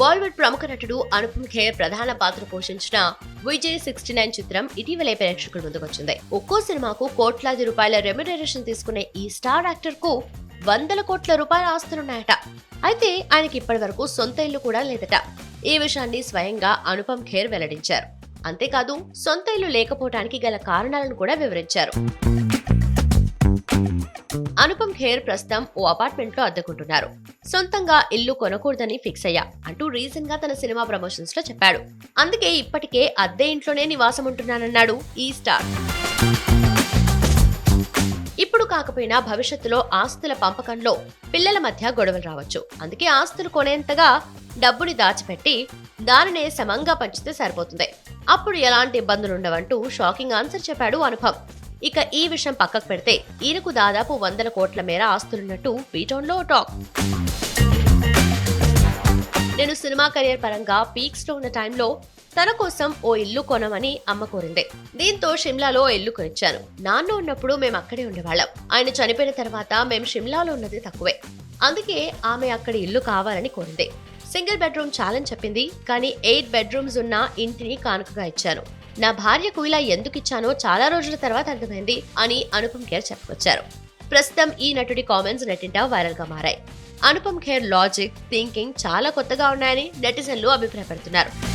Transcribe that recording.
బాలీవుడ్ ప్రముఖ నటుడు అనుపమ్ ఖేర్ ప్రధాన పాత్ర పోషించిన విజయ్ సిక్స్టీ నైన్ చిత్రం ఇటీవలే ప్రేక్షకుల ముందుకొచ్చింది. ఒక్కో సినిమాకు కోట్లాది రూపాయల రెమ్యునరేషన్ తీసుకునే ఈ స్టార్ యాక్టర్కు వందల కోట్ల రూపాయల ఆస్తులున్నాయట. అయితే ఆయనకి ఇప్పటి వరకు సొంత ఇల్లు కూడా లేదట. ఈ విషయాన్ని స్వయంగా అనుపమ్ ఖేర్ వెల్లడించారు. అంతేకాదు సొంత ఇల్లు లేకపోవడానికి గల కారణాలను కూడా వివరించారు. అనుపమ్ ఖేర్ ప్రస్తుతం ఓ అపార్ట్మెంట్లో అద్దెకుంటున్నారు. సొంతంగా ఇల్లు కొనకూడదని ఫిక్స్ అయ్యా అంటూ రీసెంట్గా తన సినిమా ప్రమోషన్స్లో చెప్పాడు. అందుకే ఇప్పటికే అద్దె ఇంట్లోనే నివాసం ఉంటున్నానన్నాడు ఈ స్టార్. ఇప్పుడు కాకపోయినా భవిష్యత్తులో ఆస్తుల పంపకంలో పిల్లల మధ్య గొడవలు రావచ్చు. అందుకే ఆస్తులు కొనేంతగా డబ్బుని దాచిపెట్టి దానినే సమంగా పంచితే సరిపోతుంది. అప్పుడు ఎలాంటి ఇబ్బందులు ఉండవంటూ షాకింగ్ ఆన్సర్ చెప్పాడు అనుభవ్ ఇక ఈ విషయం పక్కకు పెడితే ఈయనకు దాదాపు వందల కోట్ల మేర ఆస్తులున్నట్టు వీటోన్లో టాక్. నేను సినిమా కెరియర్ పరంగా పీక్స్లో ఉన్న టైంలో తన కోసం ఓ ఇల్లు కొనమని అమ్మ కోరింది. దీంతో షిమ్లాలో ఇల్లు కొనిచ్చాను. నాన్న ఉన్నప్పుడు మేము అక్కడే ఉండేవాళ్ళం. ఆయన చనిపోయిన తర్వాత మేము షిమ్లాలో ఉన్నది తక్కువే. అందుకే ఆమె అక్కడ ఇల్లు కావాలని కోరింది. సింగిల్ బెడ్రూమ్ చాలని చెప్పింది. కానీ ఎయిట్ బెడ్రూమ్స్ ఉన్న ఇంటిని కానుకగా ఇచ్చాను. నా భార్యకు ఇలా ఎందుకు ఇచ్చానో చాలా రోజుల తర్వాత అర్థమైంది అని అనుపమ్ ఖేర్ చెప్పుకొచ్చారు. ప్రస్తుతం ఈ నటుడి కామెంట్స్ నెట్టింటా వైరల్గా మారాయి. అనుపమ్ ఖేర్ లాజిక్ థింకింగ్ చాలా కొత్తగా ఉన్నాయని నెటిజన్లు అభిప్రాయపడుతున్నారు.